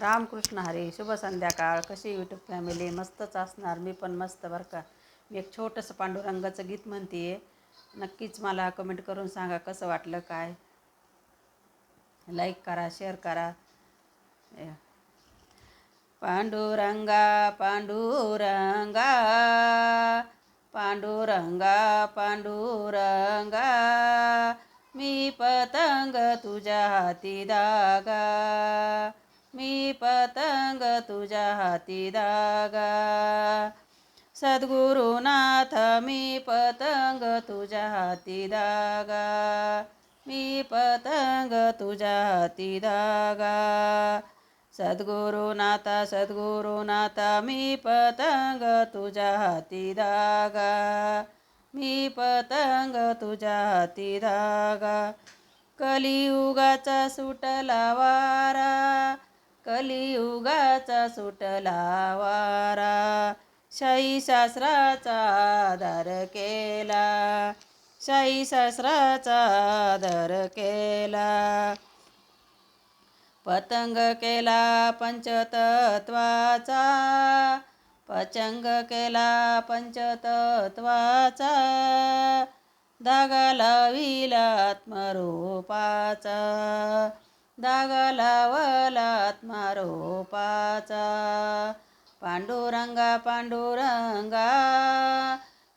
रामकृष्ण हरी शुभ संध्याकाळ. कशी यूट्यूब फॅमिली मस्तच असणार. मी पण मस्त बरं का. मी एक छोटंसं पांडुरंगाचं गीत म्हणते नक्कीच मला कमेंट करून सांगा कसं वाटलं काय? लाईक करा शेअर करा. पांडुरंगा पांडुरंगा पांडुरंगा पांडुरंगा मी पतंग तुझ्या हाती दागा. मी पतंग तुझ्या हाती दागा. सद्गुरुनाथ मी पतंग तुझ्या हाती दागा. मी पतंग तुझ्या हाती दागा. सद्गुरुनाथा सद्गुरुनाथा मी पतंग तुझ्या हाती दागा. मी पतंग तुझ्या हाती धागा कलियुगाचा सुटला वारा. कलियुगाचा सुटला वारा. शाही शास्त्राचा आदर केला. शाही शास्त्राचा आदर केला. पतंग केला पंचतत्वाचा. पचंग केला पंचतत्वाचा. धागा लाविला आत्मरूपाचा. धागा लावला आत्मरूपाचा पांडुरंगा पांडुरंगा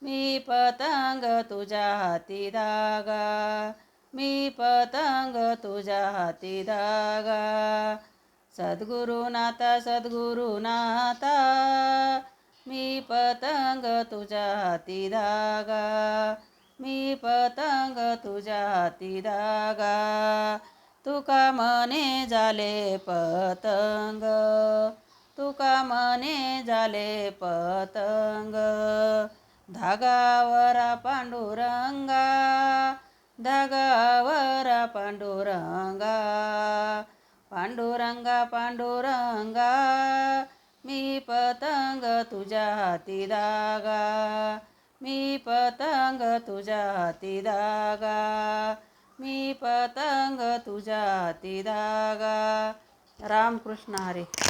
मी पतंग तुझ्या हाती धागा. मी पतंग तुझ्या हाती धागा. सद्गुरुनाथा सद्गुरुनाथा मी पतंग तुझ्या हाती धागा. मी पतंग तुझ्या हाती धागा. तुका मने झाले पतंग तुका मने झाले पतंग. धागावरा पांडुरंगा धागावरा पांडुरंगा. पांडुरंगा पांडुरंगा मी पतंग तुझ्या हाती दागा मी पतंग तुझ्या हाती दागा मी पतंग तुझ्या ती धागा. रामकृष्ण हरे.